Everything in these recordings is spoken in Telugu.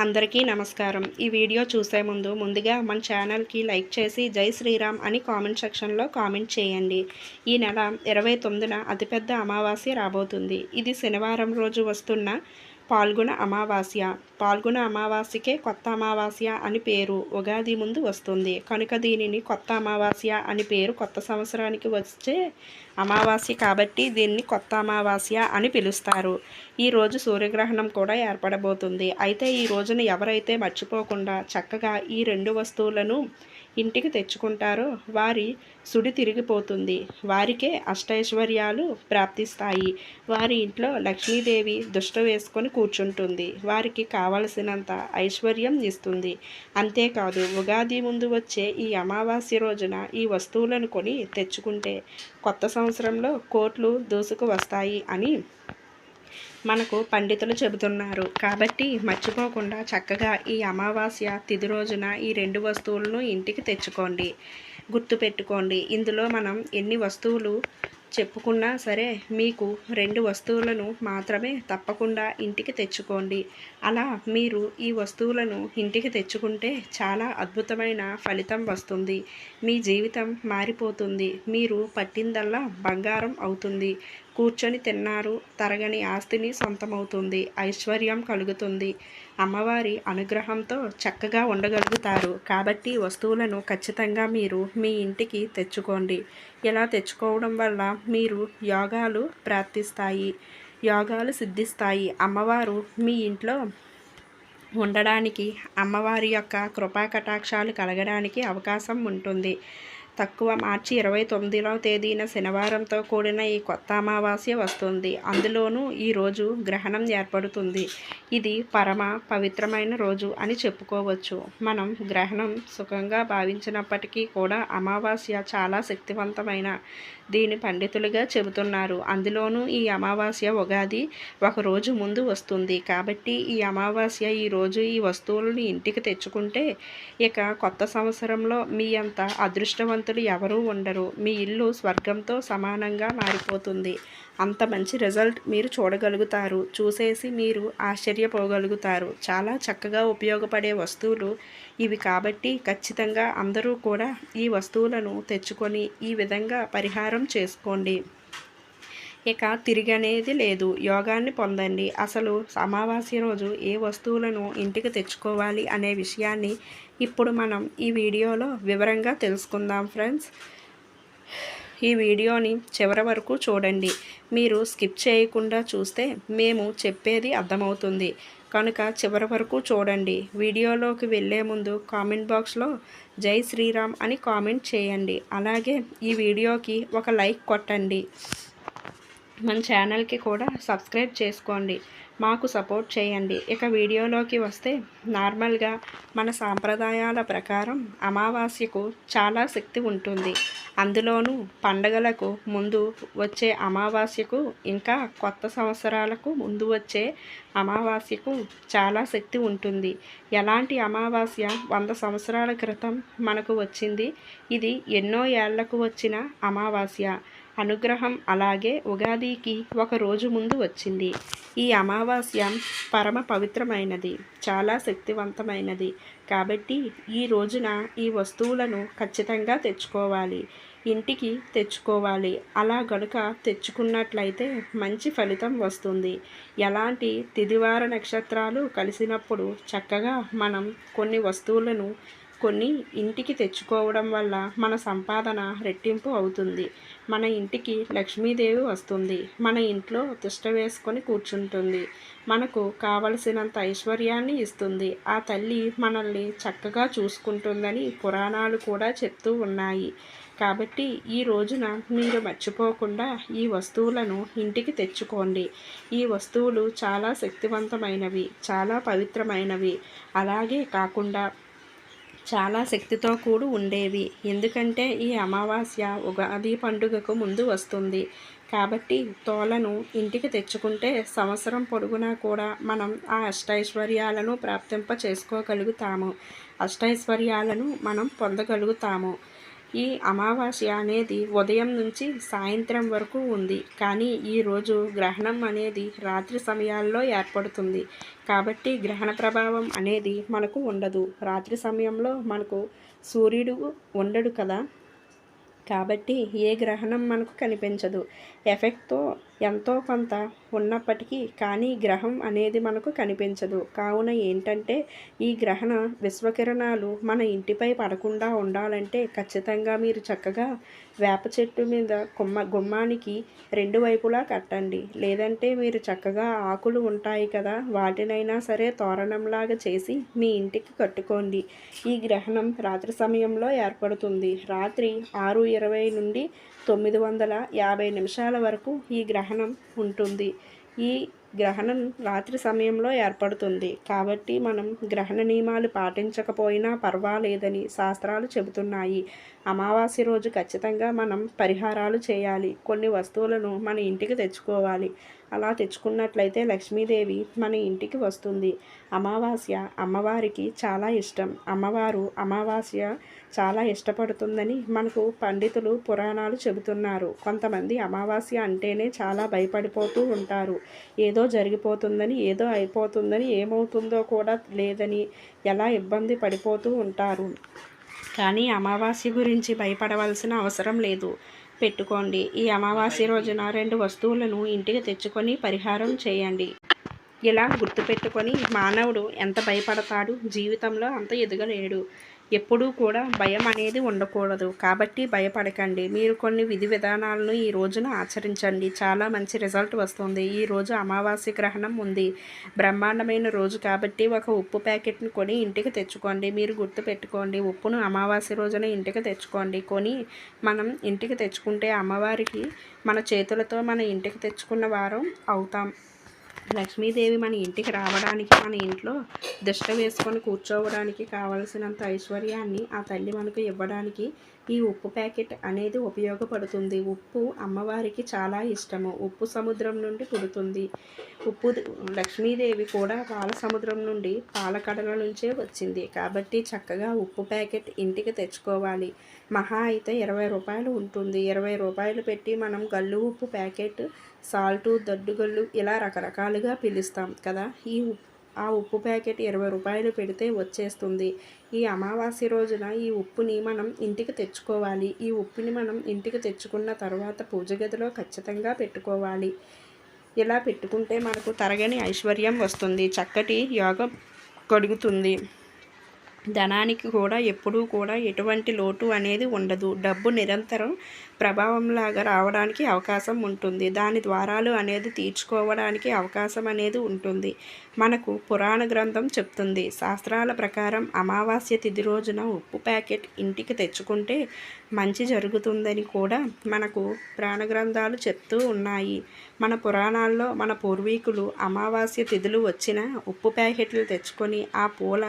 అందరికీ నమస్కారం. ఈ వీడియో చూసే ముందు ముందుగా మన ఛానల్కి లైక్ చేసి జై శ్రీరామ్ అని కామెంట్ సెక్షన్లో కామెంట్ చేయండి. ఈ నెల ఇరవై తొమ్మిదిన అతిపెద్ద అమావాస్య రాబోతుంది. ఇది శనివారం రోజు వస్తున్న పాల్గొన అమావాస్య. పాల్గొన అమావాస్యకే కొత్త అమావాస్య అని పేరు ఉగాది ముందు వస్తుంది. కనుక దీనిని కొత్త అమావాస్య అని పేరు కొత్త సంవత్సరానికి వచ్చే అమావాస్య కాబట్టి దీన్ని కొత్త అమావాస్య అని పిలుస్తారు. ఈరోజు సూర్యగ్రహణం కూడా ఏర్పడబోతుంది. అయితే ఈ రోజున ఎవరైతే మర్చిపోకుండా చక్కగా ఈ రెండు వస్తువులను ఇంటికి తెచ్చుకుంటారో వారి సుడి తిరిగిపోతుంది. వారికే అష్టైశ్వర్యాలు ప్రాప్తిస్తాయి. వారి ఇంట్లో లక్ష్మీదేవి దుష్ట వేసుకొని కూర్చుంటుంది. వారికి కావలసినంత ఐశ్వర్యం ఇస్తుంది. అంతేకాదు ఉగాది ముందు వచ్చే ఈ అమావాస్య రోజున ఈ వస్తువులను కొని తెచ్చుకుంటే కొత్త సంవత్సరంలో కోట్లు దూసుకు వస్తాయి అని మనకు పండితులు చెబుతున్నారు. కాబట్టి మర్చిపోకుండా చక్కగా ఈ అమావాస్య తిది రోజున ఈ రెండు వస్తువులను ఇంటికి తెచ్చుకోండి. గుర్తుపెట్టుకోండి. ఇందులో మనం ఎన్ని వస్తువులు చెప్పుకున్నా సరే మీకు రెండు వస్తువులను మాత్రమే తప్పకుండా ఇంటికి తెచ్చుకోండి. అలా మీరు ఈ వస్తువులను ఇంటికి తెచ్చుకుంటే చాలా అద్భుతమైన ఫలితం వస్తుంది. మీ జీవితం మారిపోతుంది. మీరు పట్టిందల్లా బంగారం అవుతుంది. కూర్చొని తిన్నారు. తరగని ఆస్తిని సొంతమవుతుంది. ఐశ్వర్యం కలుగుతుంది. అమ్మవారి అనుగ్రహంతో చక్కగా ఉండగలుగుతారు. కాబట్టి వస్తువులను ఖచ్చితంగా మీరు మీ ఇంటికి తెచ్చుకోండి. ఇలా తెచ్చుకోవడం వల్ల మీరు యోగాలు ప్రార్థిస్తాయి యోగాలు సిద్ధిస్తాయి. అమ్మవారు మీ ఇంట్లో ఉండడానికి అమ్మవారి యొక్క కృపా కటాక్షాలు కలగడానికి అవకాశం ఉంటుంది. తక్కువ మార్చి ఇరవై తొమ్మిదిలో తేదీన శనివారంతో కూడిన ఈ కొత్త అమావాస్య వస్తుంది. అందులోనూ ఈరోజు గ్రహణం ఏర్పడుతుంది. ఇది పరమ పవిత్రమైన రోజు అని చెప్పుకోవచ్చు. మనం గ్రహణం సుఖంగా భావించినప్పటికీ కూడా అమావాస్య చాలా శక్తివంతమైన దీని పండితులుగా చెబుతున్నారు. అందులోనూ ఈ అమావాస్య ఉగాది ఒక రోజు ముందు వస్తుంది. కాబట్టి ఈ అమావాస్య ఈరోజు ఈ వస్తువులను ఇంటికి తెచ్చుకుంటే ఇక కొత్త సంవత్సరంలో మీ అంత అదృష్టవంతులు ఎవరూ ఉండరు. మీ ఇల్లు స్వర్గంతో సమానంగా మారిపోతుంది. అంత మంచి రిజల్ట్ మీరు చూడగలుగుతారు. చూసేసి మీరు ఆశ్చర్యపోగలుగుతారు. చాలా చక్కగా ఉపయోగపడే వస్తువులు ఇవి కాబట్టి ఖచ్చితంగా అందరూ కూడా ఈ వస్తువులను తెచ్చుకొని ఈ విధంగా పరిహారం చేసుకోండి. ఇక తిరిగనేది లేదు. యోగాన్ని పొందండి. అసలు అమావాస్య రోజు ఏ వస్తువులను ఇంటికి తెచ్చుకోవాలి అనే విషయాన్ని ఇప్పుడు మనం ఈ వీడియోలో వివరంగా తెలుసుకుందాం ఫ్రెండ్స్. ఈ వీడియోని చివరి వరకు చూడండి. మీరు స్కిప్ చేయకుండా చూస్తే మేము చెప్పేది అర్థమవుతుంది. కనుక చివరి వరకు చూడండి. వీడియోలోకి వెళ్ళే ముందు కామెంట్ బాక్స్లో జై శ్రీరామ్ అని కామెంట్ చేయండి. అలాగే ఈ వీడియోకి ఒక లైక్ కొట్టండి. మన ఛానల్కి కూడా సబ్స్క్రైబ్ చేసుకోండి. మాకు సపోర్ట్ చేయండి. ఇక వీడియోలోకి వస్తే నార్మల్గా మన సాంప్రదాయాల ప్రకారం అమావాస్యకు చాలా శక్తి ఉంటుంది. అందులోనూ పండగలకు ముందు వచ్చే అమావాస్యకు ఇంకా కొత్త సంవత్సరాలకు ముందు వచ్చే అమావాస్యకు చాలా శక్తి ఉంటుంది. ఎలాంటి అమావాస్య వంద సంవత్సరాల క్రితం మనకు వచ్చింది? ఇది ఎన్నో ఏళ్ళకు వచ్చిన అమావాస్య. అనుగ్రహం అలాగే ఉగాదికి ఒక రోజు ముందు వచ్చింది. ఈ అమావాస్య పరమ పవిత్రమైనది చాలా శక్తివంతమైనది. కాబట్టి ఈ రోజున ఈ వస్తువులను ఖచ్చితంగా తెచ్చుకోవాలి. ఇంటికి తెచ్చుకోవాలి. అలా గనుక తెచ్చుకున్నట్లయితే మంచి ఫలితం వస్తుంది. ఎలాంటి తిదివార నక్షత్రాలు కలిసినప్పుడు చక్కగా మనం కొన్ని వస్తువులను కొన్ని ఇంటికి తెచ్చుకోవడం వల్ల మన సంపాదన రెట్టింపు అవుతుంది. మన ఇంటికి లక్ష్మీదేవి వస్తుంది. మన ఇంట్లో తిష్ట వేసుకొని కూర్చుంటుంది. మనకు కావలసినంత ఐశ్వర్యాన్ని ఇస్తుంది. ఆ తల్లి మనల్ని చక్కగా చూసుకుంటుందని పురాణాలు కూడా చెప్తూ ఉన్నాయి. కాబట్టి ఈ రోజున మీరు మర్చిపోకుండా ఈ వస్తువులను ఇంటికి తెచ్చుకోండి. ఈ వస్తువులు చాలా శక్తివంతమైనవి చాలా పవిత్రమైనవి. అలాగే కాకుండా చాలా శక్తితో కూడి ఉండేవి. ఎందుకంటే ఈ అమావాస్య ఉగాది పండుగకు ముందు వస్తుంది. కాబట్టి తోలను ఇంటికి తెచ్చుకుంటే సంవత్సరం పొడుగునా కూడా మనం ఆ అష్టైశ్వర్యాలను ప్రాప్తింప చేసుకోగలుగుతాము అష్టైశ్వర్యాలను మనం పొందగలుగుతాము. ఈ అమావాస్య అనేది ఉదయం నుంచి సాయంత్రం వరకు ఉంది. కానీ ఈరోజు గ్రహణం అనేది రాత్రి సమయాల్లో ఏర్పడుతుంది. కాబట్టి గ్రహణ ప్రభావం అనేది మనకు ఉండదు. రాత్రి సమయంలో మనకు సూర్యుడు ఉండడు కదా. కాబట్టి ఏ గ్రహణం మనకు కనిపించదు. ఎఫెక్ట్తో ఎంతో కొంత ఉన్నప్పటికీ కానీ గ్రహం అనేది మనకు కనిపించదు. కావున ఏంటంటే ఈ గ్రహణ విశ్వకిరణాలు మన ఇంటిపై పడకుండా ఉండాలంటే ఖచ్చితంగా మీరు చక్కగా వేప చెట్టు మీద గుమ్మ గుమ్మానికి రెండు వైపులా కట్టండి. లేదంటే మీరు చక్కగా ఆకులు ఉంటాయి కదా వాటినైనా సరే తోరణంలాగా చేసి మీ ఇంటికి కట్టుకోండి. ఈ గ్రహణం రాత్రి సమయంలో ఏర్పడుతుంది. రాత్రి ఆరు ఇరవై నుండి తొమ్మిది వందల యాభై నిమిషాల వరకు ఈ గ్రహణం గ్రహణం ఉంటుంది. ఈ గ్రహణం రాత్రి సమయంలో ఏర్పడుతుంది. కాబట్టి మనం గ్రహణ నియమాలు పాటించకపోయినా పర్వాలేదని శాస్త్రాలు చెబుతున్నాయి. అమావాస్య రోజు ఖచ్చితంగా మనం పరిహారాలు చేయాలి. కొన్ని వస్తువులను మన ఇంటికి తెచ్చుకోవాలి. అలా తెచ్చుకున్నట్లయితే లక్ష్మీదేవి మన ఇంటికి వస్తుంది. అమావాస్య అమ్మవారికి చాలా ఇష్టం. అమ్మవారు అమావాస్య చాలా ఇష్టపడుతుందని మనకు పండితులు పురాణాలు చెబుతున్నారు. కొంతమంది అమావాస్య అంటేనే చాలా భయపడిపోతూ ఉంటారు. ఏదో జరిగిపోతుందని ఏదో అయిపోతుందని ఏమవుతుందో కూడా లేదని ఎలా ఇబ్బంది పడిపోతూ ఉంటారు. కానీ అమావాస్య గురించి భయపడవలసిన అవసరం లేదు. పెట్టుకోండి. ఈ అమావాస్య రోజున రెండు వస్తువులను ఇంటికి తెచ్చుకొని పరిహారం చేయండి. ఇలా గుర్తుపెట్టుకొని మానవుడు ఎంత భయపడతాడు? జీవితంలో అంత ఎదగలేడు. ఎప్పుడూ కూడా భయం అనేది ఉండకూడదు. కాబట్టి భయపడకండి. మీరు కొన్ని విధి విధానాలను ఈ రోజున ఆచరించండి. చాలా మంచి రిజల్ట్ వస్తుంది. ఈ రోజు అమావాస్య గ్రహణం ఉంది. బ్రహ్మాండమైన రోజు కాబట్టి ఒక ఉప్పు ప్యాకెట్ని కొని ఇంటికి తెచ్చుకోండి. మీరు గుర్తు పెట్టుకోండి. ఉప్పును అమావాస్య రోజున ఇంటికి తెచ్చుకోండి. కొని మనం ఇంటికి తెచ్చుకుంటే అమ్మవారికి మన చేతులతో మన ఇంటికి తెచ్చుకున్న వారం అవుతాం. లక్ష్మీదేవి మన ఇంటికి రావడానికి మన ఇంట్లో దిష్ట వేసుకొని కూర్చోవడానికి కావలసినంత ఐశ్వర్యాన్ని ఆ తల్లి మనకు ఇవ్వడానికి ఈ ఉప్పు ప్యాకెట్ అనేది ఉపయోగపడుతుంది. ఉప్పు అమ్మవారికి చాలా ఇష్టము. ఉప్పు సముద్రం నుండి పుడుతుంది. ఉప్పు లక్ష్మీదేవి కూడా పాల సముద్రం నుండి పాలకడల నుంచే వచ్చింది. కాబట్టి చక్కగా ఉప్పు ప్యాకెట్ ఇంటికి తెచ్చుకోవాలి. మహా అయితే ఇరవై రూపాయలు ఉంటుంది. ఇరవై రూపాయలు పెట్టి మనం గల్లు ఉప్పు ప్యాకెట్ సాల్టు దడ్డుగళ్ళు ఇలా రకరకాలుగా పిలుస్తాం కదా. ఈ ఆ ఉప్పు ప్యాకెట్ ఇరవై రూపాయలు పెడితే వచ్చేస్తుంది. ఈ అమావాస్య రోజున ఈ ఉప్పుని మనం ఇంటికి తెచ్చుకోవాలి. ఈ ఉప్పుని మనం ఇంటికి తెచ్చుకున్న తర్వాత పూజ గదిలో ఖచ్చితంగా పెట్టుకోవాలి. ఇలా పెట్టుకుంటే మనకు తరగని ఐశ్వర్యం వస్తుంది. చక్కటి యోగం కడుగుతుంది ధనానికి కూడా ఎప్పుడూ కూడా ఎటువంటి లోటు అనేది ఉండదు. డబ్బు నిరంతరం ప్రభావంలాగా రావడానికి అవకాశం ఉంటుంది. దాని ద్వారాలు అనేది తీర్చుకోవడానికి అవకాశం అనేది ఉంటుంది. మనకు పురాణ గ్రంథం చెప్తుంది. శాస్త్రాల ప్రకారం అమావాస్య తిథి రోజున ఉప్పు ప్యాకెట్ ఇంటికి తెచ్చుకుంటే మంచి జరుగుతుందని కూడా మనకు పురాణ గ్రంథాలు చెప్తూ ఉన్నాయి. మన పురాణాల్లో మన పూర్వీకులు అమావాస్య తిథులు వచ్చిన ఉప్పు ప్యాకెట్లు తెచ్చుకొని ఆ పూల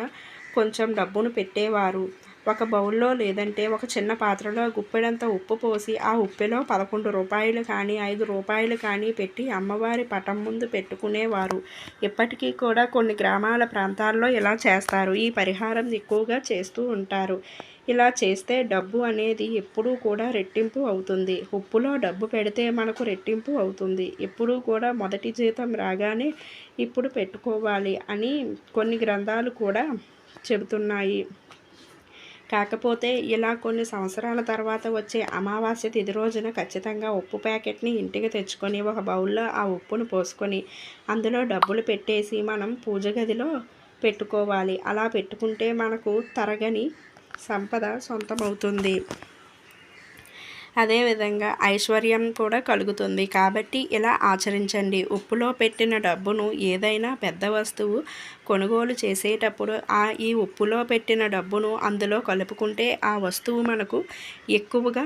కొంచెం డబ్బును పెట్టేవారు. ఒక బౌల్లో లేదంటే ఒక చిన్న పాత్రలో గుప్పెడంత ఉప్పు పోసి ఆ ఉప్పెలో పదకొండు రూపాయలు కానీ ఐదు రూపాయలు కానీ పెట్టి అమ్మవారి పటం ముందు పెట్టుకునేవారు. ఇప్పటికీ కూడా కొన్ని గ్రామాల ప్రాంతాల్లో ఇలా చేస్తారు. ఈ పరిహారం ఎక్కువగా చేస్తూ ఉంటారు. ఇలా చేస్తే డబ్బు అనేది ఎప్పుడూ కూడా రెట్టింపు అవుతుంది. ఉప్పులో డబ్బు పెడితే మనకు రెట్టింపు అవుతుంది. ఎప్పుడూ కూడా మొదటి జీతం రాగానే ఇప్పుడు పెట్టుకోవాలి అని కొన్ని గ్రంథాలు కూడా చెబుతున్నాయి. కాకపోతే ఇలా కొన్ని సంవత్సరాల తర్వాత వచ్చే అమావాస్య తిది రోజున ఖచ్చితంగా ఉప్పు ప్యాకెట్ని ఇంటికి తెచ్చుకొని ఒక బౌల్లో ఆ ఉప్పును పోసుకొని అందులో డబ్బులు పెట్టేసి మనం పూజ గదిలో పెట్టుకోవాలి. అలా పెట్టుకుంటే మనకు తరగని సంపద సొంతమవుతుంది. అదేవిధంగా ఐశ్వర్యం కూడా కలుగుతుంది. కాబట్టి ఇలా ఆచరించండి. ఉప్పులో పెట్టిన డబ్బును ఏదైనా పెద్ద వస్తువు కొనుగోలు చేసేటప్పుడు ఆ ఈ ఉప్పులో పెట్టిన డబ్బును అందులో కలుపుకుంటే ఆ వస్తువు మనకు ఎక్కువగా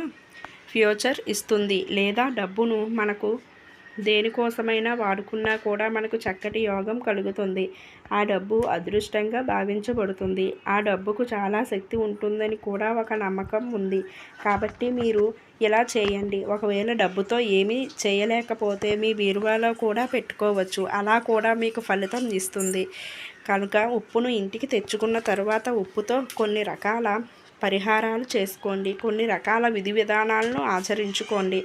ఫ్యూచర్ ఇస్తుంది. లేదా డబ్బును మనకు దేనికోసమైనా వాడుకున్నా కూడా మనకు చక్కటి యోగం కలుగుతుంది. ఆ డబ్బు అదృష్టంగా భావించబడుతుంది. ఆ డబ్బుకు చాలా శక్తి ఉంటుందని కూడా ఒక నమ్మకం ఉంది. కాబట్టి మీరు ఇలా చేయండి. ఒకవేళ డబ్బుతో ఏమీ చేయలేకపోతే మీ బీరువాలో కూడా పెట్టుకోవచ్చు. అలా కూడా మీకు ఫలితం ఇస్తుంది. కనుక ఉప్పును ఇంటికి తెచ్చుకున్న తర్వాత ఉప్పుతో కొన్ని రకాల పరిహారాలు చేసుకోండి. కొన్ని రకాల విధి విధానాలను ఆచరించుకోండి.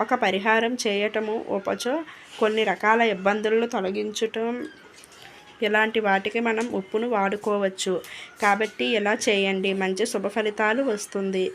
ఒక పరిహారం చేయటము ఉపచో కొన్ని రకాల ఇబ్బందులను తొలగించటం ఇలాంటి వాటికి మనం ఉప్పును వాడుకోవచ్చు. కాబట్టి ఇలా చేయండి. మంచి శుభ ఫలితాలు వస్తుంది.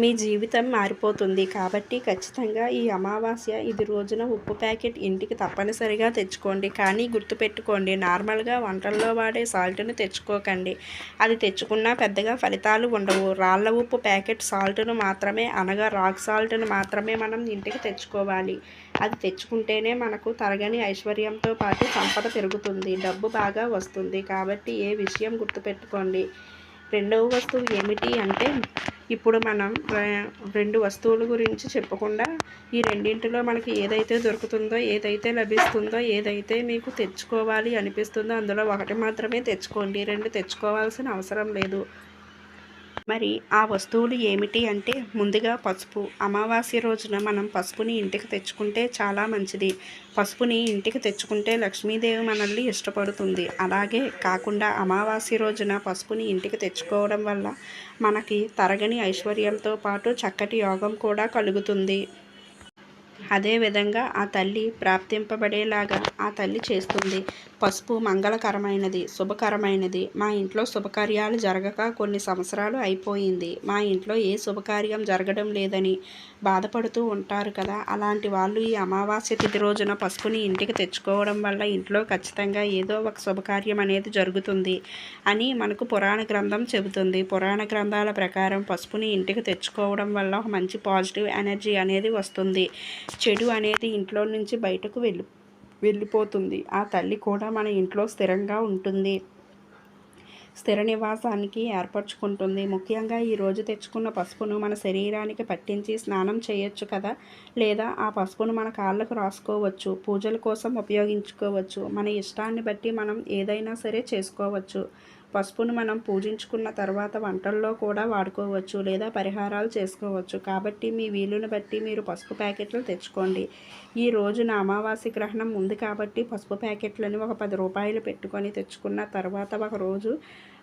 మీ జీవితం మారిపోతుంది. కాబట్టి ఖచ్చితంగా ఈ అమావాస్య ఇది రోజున ఉప్పు ప్యాకెట్ ఇంటికి తప్పనిసరిగా తెచ్చుకోండి. కానీ గుర్తుపెట్టుకోండి నార్మల్గా వంటల్లో వాడే సాల్ట్ను తెచ్చుకోకండి. అది తెచ్చుకున్నా పెద్దగా ఫలితాలు ఉండవు. రాళ్ళ ఉప్పు ప్యాకెట్ సాల్ట్ను మాత్రమే అనగా రాక్ సాల్ట్ను మాత్రమే మనం ఇంటికి తెచ్చుకోవాలి. అది తెచ్చుకుంటేనే మనకు తరగని ఐశ్వర్యంతో పాటు సంపద పెరుగుతుంది. డబ్బు బాగా వస్తుంది. కాబట్టి ఏ విషయం గుర్తుపెట్టుకోండి. రెండవ వస్తువు ఏమిటి అంటే ఇప్పుడు మనం రెండు వస్తువుల గురించి చెప్పకుండా ఈ రెండింటిలో మనకి ఏదైతే దొరుకుతుందో ఏదైతే లభిస్తుందో ఏదైతే మీకు తెచ్చుకోవాలి అనిపిస్తుందో అందులో ఒకటి మాత్రమే తెచ్చుకోండి. రెండు తెచ్చుకోవాల్సిన అవసరం లేదు. మరి ఆ వస్తువులు ఏమిటి అంటే ముందుగా పసుపు. అమావాస్య రోజున మనం పసుపుని ఇంటికి తెచ్చుకుంటే చాలా మంచిది. పసుపుని ఇంటికి తెచ్చుకుంటే లక్ష్మీదేవి మనల్ని ఇష్టపడుతుంది. అలాగే కాకుండా అమావాస్య రోజున పసుపుని ఇంటికి తెచ్చుకోవడం వల్ల మనకి తరగని ఐశ్వర్యంతో పాటు చక్కటి యోగం కూడా కలుగుతుంది. అదేవిధంగా ఆ తల్లి ప్రాప్తింపబడేలాగా ఆ తల్లి చేస్తుంది. పసుపు మంగళకరమైనది శుభకరమైనది. మా ఇంట్లో శుభకార్యాలు జరగక కొన్ని సంవత్సరాలు అయిపోయింది. మా ఇంట్లో ఏ శుభకార్యం జరగడం లేదని బాధపడుతూ ఉంటారు కదా. అలాంటి వాళ్ళు ఈ అమావాస్య తిథి రోజున పసుపుని ఇంటికి తెచ్చుకోవడం వల్ల ఇంట్లో ఖచ్చితంగా ఏదో ఒక శుభకార్యం అనేది జరుగుతుంది అని మనకు పురాణ గ్రంథం చెబుతుంది. పురాణ గ్రంథాల ప్రకారం పసుపుని ఇంటికి తెచ్చుకోవడం వల్ల ఒక మంచి పాజిటివ్ ఎనర్జీ అనేది వస్తుంది. చెడు అనేది ఇంట్లో నుంచి బయటకు వెళ్ళి వెళ్ళిపోతుంది. ఆ తల్లి కూడా మన ఇంట్లో స్థిరంగా ఉంటుంది. స్థిర నివాసానికి ఏర్పరచుకుంటుంది. ముఖ్యంగా ఈరోజు తెచ్చుకున్న పసుపును మన శరీరానికి పట్టించి స్నానం చేయొచ్చు కదా? లేదా ఆ పసుపును మన కాళ్ళకు రాసుకోవచ్చు పూజల కోసం ఉపయోగించుకోవచ్చు మన ఇష్టాన్ని బట్టి మనం ఏదైనా సరే చేసుకోవచ్చు. పసుపును మనం పూజించుకున్న తర్వాత వంటల్లో కూడా వాడుకోవచ్చు లేదా పరిహారాలు చేసుకోవచ్చు. కాబట్టి మీ వీలుని బట్టి మీరు పసుపు ప్యాకెట్లు తెచ్చుకోండి. ఈ రోజున అమావాస్య గ్రహణం ఉంది కాబట్టి పసుపు ప్యాకెట్లని ఒక పది రూపాయలు పెట్టుకొని తెచ్చుకున్న తర్వాత ఒక రోజు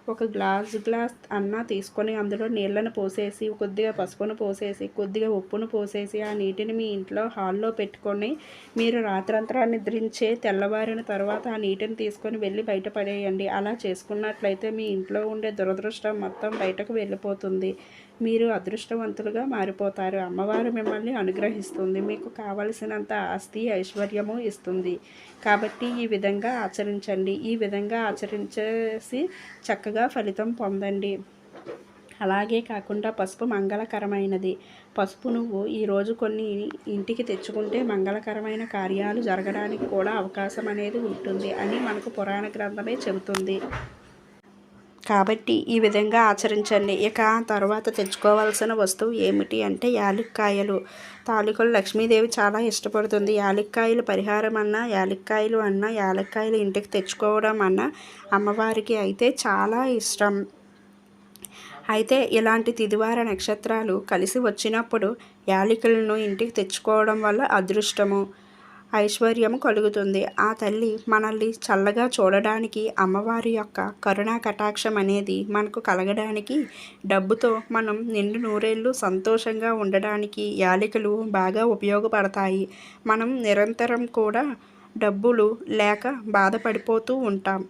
ఒక గ్లాస్ గ్లాస్ అన్న తీసుకొని అందులో నీళ్ళను పోసేసి కొద్దిగా పసుపును పోసేసి కొద్దిగా ఉప్పును పోసేసి ఆ నీటిని మీ ఇంట్లో హాల్లో పెట్టుకొని మీరు రాత్రంతా నిద్రించే తెల్లవారిన తర్వాత ఆ నీటిని తీసుకొని వెళ్ళి బయట పడేయండి. అలా చేసుకున్నట్లయితే మీ ఇంట్లో ఉండే దురదృష్టం మొత్తం బయటకు వెళ్ళిపోతుంది. మీరు అదృష్టవంతులుగా మారిపోతారు. అమ్మవారు మిమ్మల్ని అనుగ్రహిస్తుంది. మీకు కావలసినంత ఆస్తి ఐశ్వర్యము ఇస్తుంది. కాబట్టి ఈ విధంగా ఆచరించండి. ఈ విధంగా ఆచరించేసి చక్కగా ఫలితం పొందండి. అలాగే కాకుండా పసుపు మంగళకరమైనది. పసుపు నువ్వు ఈరోజు కొన్ని ఇంటికి తెచ్చుకుంటే మంగళకరమైన కార్యాలు జరగడానికి కూడా అవకాశం అనేది ఉంటుంది అని మనకు పురాణ గ్రంథమే చెబుతుంది. కాబట్టి ఈ విధంగా ఆచరించండి. ఇక తర్వాత తెచ్చుకోవాల్సిన వస్తువు ఏమిటి అంటే యాలక్కాయలు. తాలికలు లక్ష్మీదేవి చాలా ఇష్టపడుతుంది. యాలిక్కాయలు పరిహారం అన్నా యాలక్కాయలు అన్నా యాలక్కాయలు ఇంటికి తెచ్చుకోవడం అన్నా అమ్మవారికి అయితే చాలా ఇష్టం. అయితే ఇలాంటి తిదివార నక్షత్రాలు కలిసి వచ్చినప్పుడు యాలికలను ఇంటికి తెచ్చుకోవడం వల్ల అదృష్టము. ఐశ్వర్యము కలుగుతుంది. ఆ తల్లి మనల్ని చల్లగా చూడడానికి అమ్మవారి యొక్క కరుణా కటాక్షం అనేది మనకు కలగడానికి డబ్బుతో మనం నిండు నూరేళ్ళు సంతోషంగా ఉండడానికి యాలికలు బాగా ఉపయోగపడతాయి. మనం నిరంతరం కూడా డబ్బులు లేక బాధపడిపోతూ ఉంటాం.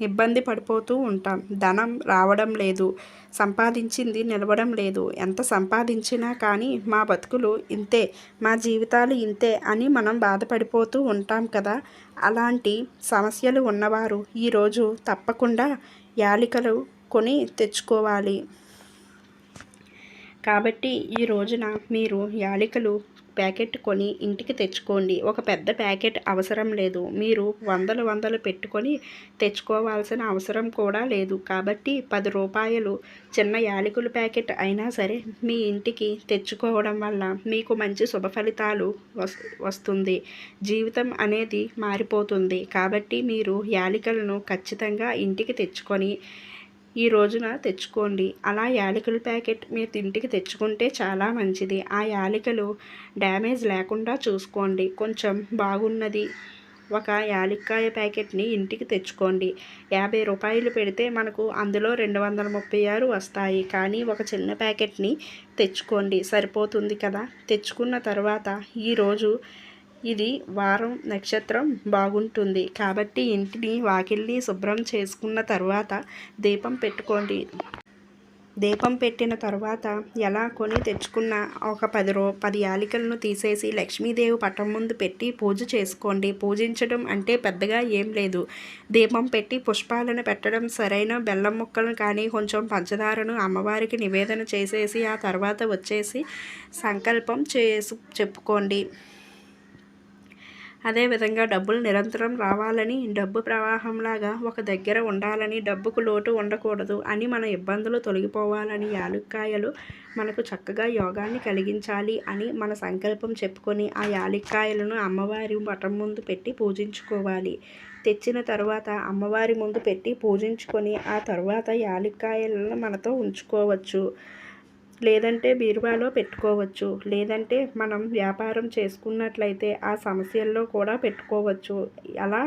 ఇబ్బంది పడిపోతూ ఉంటాం. ధనం రావడం లేదు. సంపాదించింది నిలవడం లేదు. ఎంత సంపాదించినా కానీ మా బతుకులు ఇంతే మా జీవితాలు ఇంతే అని మనం బాధపడిపోతూ ఉంటాం కదా. అలాంటి సమస్యలు ఉన్నవారు ఈరోజు తప్పకుండా యాలికలు కొని తెచ్చుకోవాలి. కాబట్టి ఈ రోజున మీరు యాలికలు ప్యాకెట్ కొని ఇంటికి తెచ్చుకోండి. ఒక పెద్ద ప్యాకెట్ అవసరం లేదు. మీరు వందలు వందలు పెట్టుకొని తెచ్చుకోవాల్సిన అవసరం కూడా లేదు. కాబట్టి పది రూపాయలు చిన్న యాలకుల ప్యాకెట్ అయినా సరే మీ ఇంటికి తెచ్చుకోవడం వల్ల మీకు మంచి శుభ ఫలితాలు వస్తుంది. జీవితం అనేది మారిపోతుంది. కాబట్టి మీరు యాలికలను ఖచ్చితంగా ఇంటికి తెచ్చుకొని ఈ రోజున తెచ్చుకోండి. అలా యాలకుల ప్యాకెట్ మీరు ఇంటికి తెచ్చుకుంటే చాలా మంచిది. ఆ యాలకులు డ్యామేజ్ లేకుండా చూసుకోండి. కొంచెం బాగున్నది. ఒక యాలక్కాయ ప్యాకెట్ని ఇంటికి తెచ్చుకోండి. యాభై రూపాయలు పెడితే మనకు అందులో రెండు వందల ముప్పై ఆరు వస్తాయి. కానీ ఒక చిన్న ప్యాకెట్ని తెచ్చుకోండి. సరిపోతుంది కదా? తెచ్చుకున్న తర్వాత ఈరోజు ఇది వారం నక్షత్రం బాగుంటుంది. కాబట్టి ఇంటిని వాకిల్ని శుభ్రం చేసుకున్న తర్వాత దీపం పెట్టుకోండి. దీపం పెట్టిన తర్వాత ఎలా కొని తెచ్చుకున్న ఒక పది రూ పది యాలికలను తీసేసి లక్ష్మీదేవి పటం ముందు పెట్టి పూజ చేసుకోండి. పూజించడం అంటే పెద్దగా ఏం లేదు. దీపం పెట్టి పుష్పాలను పెట్టడం సరైన బెల్లం ముక్కలను కానీ కొంచెం పంచదారను అమ్మవారికి నివేదన చేసేసి ఆ తర్వాత వచ్చేసి సంకల్పం చేసు చెప్పుకోండి. అదేవిధంగా డబ్బులు నిరంతరం రావాలని డబ్బు ప్రవాహంలాగా ఒక దగ్గర ఉండాలని డబ్బుకు లోటు ఉండకూడదు అని మన ఇబ్బందులు తొలగిపోవాలని యాలుక్కాయలు మనకు చక్కగా యోగాన్ని కలిగించాలి అని మన సంకల్పం చెప్పుకొని ఆ యాలుక్కాయలను అమ్మవారి మఠం ముందు పెట్టి పూజించుకోవాలి. తెచ్చిన తర్వాత అమ్మవారి ముందు పెట్టి పూజించుకొని ఆ తర్వాత యాలుక్కాయలను మనతో ఉంచుకోవచ్చు. లేదంటే బీరువాలో పెట్టుకోవచ్చు. లేదంటే మనం వ్యాపారం చేసుకున్నట్లయితే ఆ సమస్యల్లో కూడా పెట్టుకోవచ్చు. అలా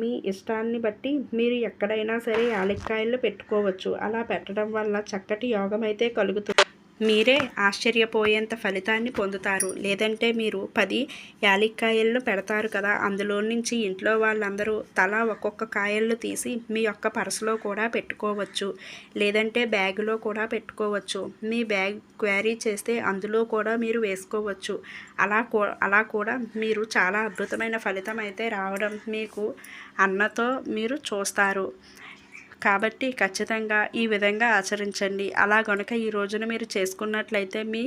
మీ ఇష్టాన్ని బట్టి మీరు ఎక్కడైనా సరే యాలక్కాయలు పెట్టుకోవచ్చు. అలా పెట్టడం వల్ల చక్కటి యోగం అయితే కలుగుతుంది. మీరే ఆశ్చర్యపోయేంత ఫలితాన్ని పొందుతారు. లేదంటే మీరు పది యాలిక్కాయలను పెడతారు కదా అందులో నుంచి ఇంట్లో వాళ్ళందరూ తలా ఒక్కొక్క కాయలను తీసి మీ యొక్క పర్సులో కూడా పెట్టుకోవచ్చు. లేదంటే బ్యాగులో కూడా పెట్టుకోవచ్చు. మీ బ్యాగ్ క్వారీ చేస్తే అందులో కూడా మీరు వేసుకోవచ్చు. అలా కూ అలా కూడా మీరు చాలా అద్భుతమైన ఫలితం అయితే రావడం మీకు అన్నతో మీరు చూస్తారు. కాబట్టి ఖచ్చితంగా ఈ విధంగా ఆచరించండి. అలా గనుక ఈ రోజున మీరు చేసుకున్నట్లయితే మీ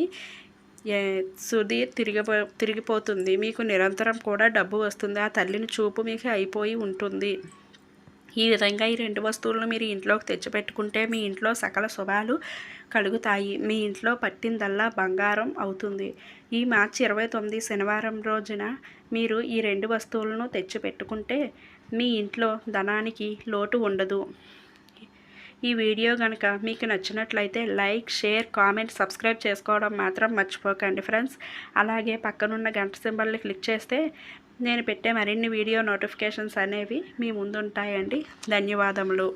సుధీర్ తిరిగిపో తిరిగిపోతుంది. మీకు నిరంతరం కూడా డబ్బు వస్తుంది. ఆ తల్లిని చూపు మీకు అయిపోయి ఉంటుంది. ఈ విధంగా ఈ రెండు వస్తువులను మీరు ఇంట్లోకి తెచ్చిపెట్టుకుంటే మీ ఇంట్లో సకల శుభాలు కలుగుతాయి. మీ ఇంట్లో పట్టిందల్లా బంగారం అవుతుంది. ఈ మార్చి ఇరవై తొమ్మిది శనివారం రోజున మీరు ఈ రెండు వస్తువులను తెచ్చిపెట్టుకుంటే మీ ఇంట్లో ధనానికి లోటు ఉండదు. ఈ వీడియో కనుక మీకు నచ్చినట్లయితే లైక్ షేర్ కామెంట్ సబ్స్క్రైబ్ చేసుకోవడం మాత్రం మర్చిపోకండి ఫ్రెండ్స్. అలాగే పక్కనున్న గంట సింబల్ని క్లిక్ చేస్తే నేను పెట్టే మరిన్ని వీడియో నోటిఫికేషన్స్ అనేవి మీ ముందు ఉంటాయండి ధన్యవాదములు.